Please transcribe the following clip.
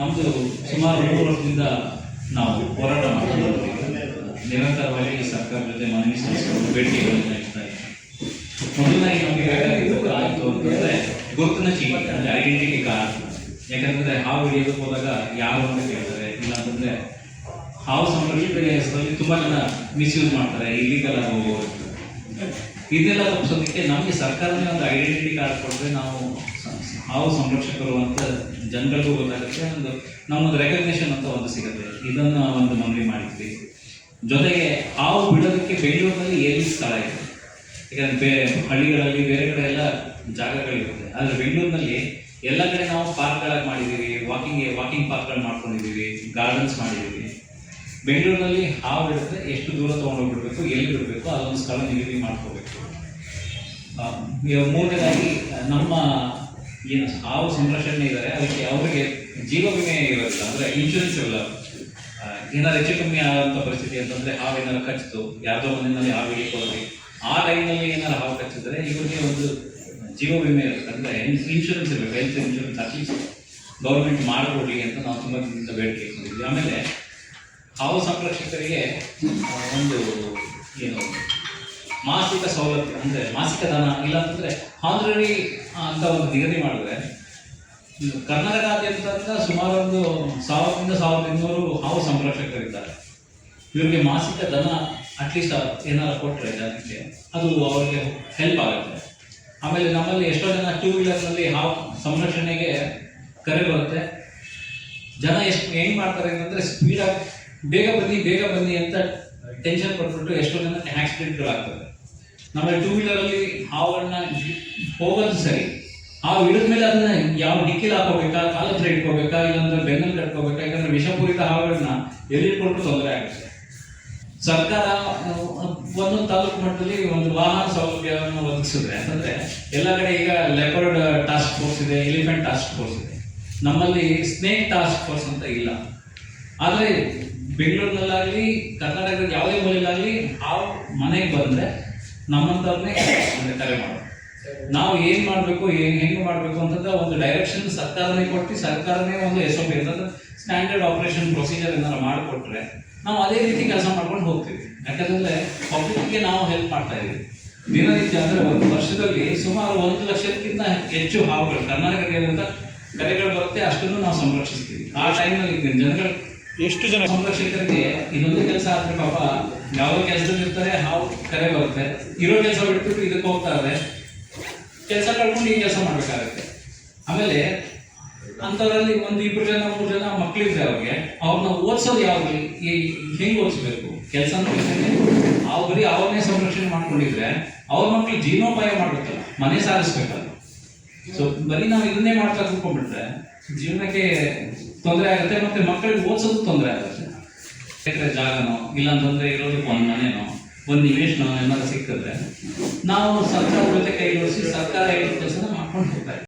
ನಮ್ಮದು ಸುಮಾರು ಮೂರು ವರ್ಷದಿಂದ ನಾವು ಹೋರಾಟ ಮಾಡ್ತಿದ್ದೀವಿ ನಿರಂತರವಾಗಿ ಸರ್ಕಾರದ ಜೊತೆ ಮನವಿ ಸಲ್ಲಿಸಿಕೊಂಡು ಬೇಡಿಕೆಗಳನ್ನು ಇಡ್ತಾ ಇದ್ದೀವಿ. ಮೊದಲನಾಗಿ ನಮಗೆ ಬೇಕಾಗಿದ್ದು ಅಂತಂದ್ರೆ ಗುರುತಿನ ಚೀಟಿ ಅಂದರೆ ಐಡೆಂಟಿಟಿ ಕಾರ್ಡ್ ಯಾಕಂದರೆ ಹಾವು ಹಿಡಿಯೋದಕ್ಕೆ ಹೋದಾಗ ಯಾರು ಅಂತ ಕೇಳ್ತಾರೆ. ಇಲ್ಲ ಅಂತಂದ್ರೆ ಹಾವು ಸಂರಕ್ಷಿತ ಹೆಸರಲ್ಲಿ ತುಂಬ ಜನ ಮಿಸ್ಯೂಸ್ ಮಾಡ್ತಾರೆ. ಇಲ್ಲಿಗಲ್ ಆಗಿ ಇದೆಲ್ಲ ತಪ್ಪಿಸೋದಕ್ಕೆ ನಮಗೆ ಸರ್ಕಾರದಿಂದ ಒಂದು ಐಡೆಂಟಿಟಿ ಕಾರ್ಡ್ ಕೊಟ್ಟರೆ ನಾವು ಹಾವು ಸಂರಕ್ಷಕರು ಅಂತ ಜನಗಳಿಗೂ ಗೊತ್ತಾಗುತ್ತೆ. ಒಂದು ನಮ್ಮದು ರೆಕಗ್ನೇಷನ್ ಅಂತ ಒಂದು ಸಿಗುತ್ತೆ. ಇದನ್ನು ಒಂದು ಮನವಿ ಮಾಡಿದ್ವಿ. ಜೊತೆಗೆ ಹಾವು ಬಿಡೋದಕ್ಕೆ ಬೆಂಗಳೂರಿನಲ್ಲಿ ಏನು ಸ್ಥಳ ಇದೆ. ಯಾಕಂದ್ರೆ ಬೇ ಹಳ್ಳಿಗಳಲ್ಲಿ ಬೇರೆ ಕಡೆ ಎಲ್ಲ ಜಾಗಗಳಿರುತ್ತೆ. ಆದರೆ ಬೆಂಗಳೂರಿನಲ್ಲಿ ಎಲ್ಲ ಕಡೆ ನಾವು ಪಾರ್ಕ್ಗಳಾಗಿ ಮಾಡಿದ್ದೀವಿ. ವಾಕಿಂಗ್ ವಾಕಿಂಗ್ ಪಾರ್ಕ್ಗಳು ಮಾಡ್ಕೊಂಡಿದ್ದೀವಿ. ಗಾರ್ಡನ್ಸ್ ಮಾಡಿದ್ದೀವಿ. ಬೆಂಗಳೂರಿನಲ್ಲಿ ಹಾವು ಇರುತ್ತೆ ಎಷ್ಟು ದೂರ ತೊಗೊಂಡೋಗ್ಬಿಡ್ಬೇಕು ಎಲ್ಲಿ ಬಿಡಬೇಕು, ಅದೊಂದು ಸ್ಥಳ ನಿಗದಿ ಮಾಡ್ಕೋಬೇಕು. ಮೂರನೇದಾಗಿ ನಮ್ಮ ಏನು ಹಾವು ಸಂರಕ್ಷಣೆ ಇದ್ದಾರೆ ಅದಕ್ಕೆ ಅವರಿಗೆ ಜೀವ ವಿಮೆ ಇರೋದಿಲ್ಲ ಅಂದರೆ ಇನ್ಶೂರೆನ್ಸ್ ಇರಲ್ಲ. ಆ, ಏನಾದ್ರು ಹೆಚ್ಚು ಕಮ್ಮಿ ಆದಂಥ ಪರಿಸ್ಥಿತಿ ಅಂತಂದರೆ ಹಾವು ಕಚ್ಚಿತು ಯಾರ್ದೋ ಮನೆಯಲ್ಲಿ ಹಾವು ಹಿಡಿಕೊಳ್ಳಿ ಆ ಲೈನಲ್ಲಿ ಏನಾದ್ರು ಹಾವು ಕಚ್ಚಿದ್ರೆ ಇವರಿಗೆ ಒಂದು ಜೀವ ವಿಮೆ ಇರುತ್ತೆ. ಅಂದರೆ ಇನ್ಶೂರೆನ್ಸ್ ಇರಬೇಕು health insurance at least government ಮಾಡಿಕೊಡ್ಲಿ ಅಂತ ನಾವು ತುಂಬ ದಿನದಿಂದ ಬೇಡಿಕೆ ಇಟ್ಕೊಂಡಿದ್ವಿ. ಆಮೇಲೆ ಹಾವು ಸಂರಕ್ಷಕರಿಗೆ ಒಂದು ಏನು ಮಾಸಿಕ ಸೌಲಭ್ಯ ಅಂದರೆ ಮಾಸಿಕ ದಾನ ಇಲ್ಲ ಅಂತಂದರೆ ಹಾನ್ರರಿ ಅಂತ ಒಂದು ನಿಗದಿ ಮಾಡಿದ್ರೆ ಕರ್ನಾಟಕದಾದ್ಯಂತ ಸುಮಾರು ಒಂದು ಸಾವಿರದಿಂದ ಸಾವಿರದ ಇನ್ನೂರು ಹಾವು ಸಂರಕ್ಷಕರಿದ್ದಾರೆ. ಇವರಿಗೆ ಮಾಸಿಕ ದನ ಅಟ್ಲೀಸ್ಟ್ ಏನಾದ್ರು ಕೊಟ್ಟರೆ ಜನಕ್ಕೆ, ಅದು ಅವರಿಗೆ ಹೆಲ್ಪ್ ಆಗುತ್ತೆ. ಆಮೇಲೆ ನಮ್ಮಲ್ಲಿ ಎಷ್ಟೋ ಜನ ಟೂ ವೀಲರ್ನಲ್ಲಿ ಹಾವು ಸಂರಕ್ಷಣೆಗೆ ಕರೆ ಬರುತ್ತೆ. ಜನ ಎಷ್ಟು ಏನು ಮಾಡ್ತಾರೆ ಅಂತಂದರೆ ಸ್ಪೀಡಾಗಿ ಬೇಗ ಬನ್ನಿ ಬೇಗ ಬನ್ನಿ ಅಂತ ಟೆನ್ಷನ್ ಕೊಟ್ಬಿಟ್ಟು ಎಷ್ಟೋ ಜನ ಆಕ್ಸಿಡೆಂಟ್ಗಳಾಗ್ತವೆ ನಮ್ಮಲ್ಲಿ ಟೂ ವೀಲರಲ್ಲಿ ಹಾವನ್ನ ಹೋಗೋದು ಸರಿ. ಹಾವು ಹಿಡಿದ ಮೇಲೆ ಅದನ್ನ ಯಾವ ಡಿಕ್ಕಿಲ್ ಹಾಕೋಬೇಕಾ, ಕಾಲ ಇಟ್ಕೋಬೇಕಾ, ಇಲ್ಲಾಂದ್ರೆ ಬೆನ್ನಲ್ಲಿ ಕಟ್ಕೋಬೇಕಾ, ಇಲ್ಲಾಂದ್ರೆ ವಿಷಪೂರಿತ ಹಾವುಗಳನ್ನ ಎಲ್ಲಿಟ್ಕೊಂಡು ತೊಂದರೆ ಆಗುತ್ತೆ. ಸರ್ಕಾರ ಒಂದೊಂದು ತಾಲೂಕು ಮಟ್ಟದಲ್ಲಿ ಒಂದು ವಾಹನ ಸೌಲಭ್ಯವನ್ನು ಒದಗಿಸಿದ್ರೆ ಅಂತಂದ್ರೆ ಎಲ್ಲ ಕಡೆ ಈಗ ಲೆಪರ್ಡ್ ಟಾಸ್ಕ್ ಫೋರ್ಸ್ ಇದೆ ಎಲಿಫೆಂಟ್ ಟಾಸ್ಕ್ ಫೋರ್ಸ್ ಇದೆ. ನಮ್ಮಲ್ಲಿ ಸ್ನೇಕ್ ಟಾಸ್ಕ್ ಫೋರ್ಸ್ ಅಂತ ಇಲ್ಲ. ಆದರೆ ಬೆಂಗಳೂರಿನಲ್ಲಾಗಲಿ ಕರ್ನಾಟಕದ ಯಾವುದೇ ಮೂಲೆಯಲ್ಲಾಗಲಿ ಆ ಮನೆಗೆ ಬಂದ್ರೆ ನಮ್ಮಂಥವ್ರನ್ನೇ ಅಂದರೆ ಕರೆ ಮಾಡೋದು. ನಾವು ಏನು ಮಾಡಬೇಕು, ಏನು ಹೆಂಗೆ ಮಾಡಬೇಕು ಅಂತಂದ್ರೆ ಒಂದು ಡೈರೆಕ್ಷನ್ ಸರ್ಕಾರನೇ ಕೊಟ್ಟು, ಸರ್ಕಾರನೇ ಒಂದು ಎಸ್ ಒ ಪಿ ಅಂತಂದ್ರೆ ಸ್ಟ್ಯಾಂಡರ್ಡ್ ಆಪರೇಷನ್ ಪ್ರೊಸೀಜರ್ ಏನಾರ ಮಾಡಿಕೊಟ್ರೆ ನಾವು ಅದೇ ರೀತಿ ಕೆಲಸ ಮಾಡ್ಕೊಂಡು ಹೋಗ್ತೀವಿ. ಯಾಕಂದ್ರೆ ಪಬ್ಲಿಕ್ಗೆ ನಾವು ಹೆಲ್ಪ್ ಮಾಡ್ತಾ ಇದ್ದೀವಿ ದಿನನಿತ್ಯ ಅಂದರೆ ಒಂದು ವರ್ಷದಲ್ಲಿ ಸುಮಾರು ಒಂದು ಲಕ್ಷಕ್ಕಿಂತ ಹೆಚ್ಚು ಹಾವುಗಳು ಕರ್ನಾಟಕದಿಂದ ಕರೆಗಳು ಬರುತ್ತೆ, ಅಷ್ಟನ್ನು ನಾವು ಸಂರಕ್ಷಿಸ್ತೀವಿ. ಆ ಟೈಮ್ನಲ್ಲಿ ಜನಗಳು ಎಷ್ಟು ಜನ ಸಂರಕ್ಷಕರಿಗೆ ಇನ್ನೊಂದು ಕೆಲಸ ಆದ್ರೆ ಪಾಪ ಯಾವ ಕೆಲಸದಲ್ಲಿ ಇರ್ತಾರೆ, ಹಾವು ಕರೆ ಬರುತ್ತೆ. ಇರೋ ಕೆಲಸ ಬಿಟ್ಬಿಟ್ಟು ಇದಕ್ಕೆ ಹೋಗ್ತಾರೆ ಕೆಲಸ ಕಳ್ಕೊಂಡು ಈ ಕೆಲಸ ಮಾಡ್ಬೇಕಾಗತ್ತೆ. ಆಮೇಲೆ ಅಂಥವ್ರಲ್ಲಿ ಒಂದು ಇಬ್ರು ಜನ, ಮೂರು ಜನ ಮಕ್ಕಳಿದ್ರೆ ಅವ್ರಿಗೆ, ಅವ್ರನ್ನ ಓದಿಸೋದು ಈ ಹೆಂಗ್ ಓದಿಸ್ಬೇಕು? ಕೆಲಸ ಅವ್ರು ಬರೀ ಅವ್ರನ್ನೇ ಸಂರಕ್ಷಣೆ ಮಾಡ್ಕೊಂಡಿದ್ರೆ ಅವ್ರ ಮಕ್ಳಿಗೆ ಜೀವನೋಪಾಯ ಮಾಡ್ಬೇಕಲ್ಲ, ಮನೆ ಸಾಧಿಸ್ಬೇಕಲ್ಲ ಸೊ ಬರೀ ನಾವು ಇದನ್ನೇ ಮಾಡ್ತಾ ಕೂತ್ಕೊಂಡ್ಬಿಟ್ರೆ ಜೀವನಕ್ಕೆ ತೊಂದರೆ ಆಗುತ್ತೆ ಮತ್ತೆ ಮಕ್ಕಳಿಗೆ ಓದಿಸೋದು ತೊಂದರೆ ಆಗುತ್ತೆ. ಎಕರೆ ಜಾಗನೋ ಇಲ್ಲಾಂತಂದ್ರೆ ಇರೋದಕ್ಕೆ ಒಂದು ಮನೆನೋ, ಒಂದು ನಿವೇಶನೋ ಏನಾದ್ರು ಸಿಕ್ಕಿದ್ರೆ ನಾವು ಸರ್ಕಾರದ ಜೊತೆ ಕೈ ಜೋಡಿಸಿ ಸರ್ಕಾರ ಹೇಳಿದ ಕೆಲಸನ ಮಾಡ್ಕೊಂಡು ಹೋಗ್ತಾ ಇದ್ದೀವಿ.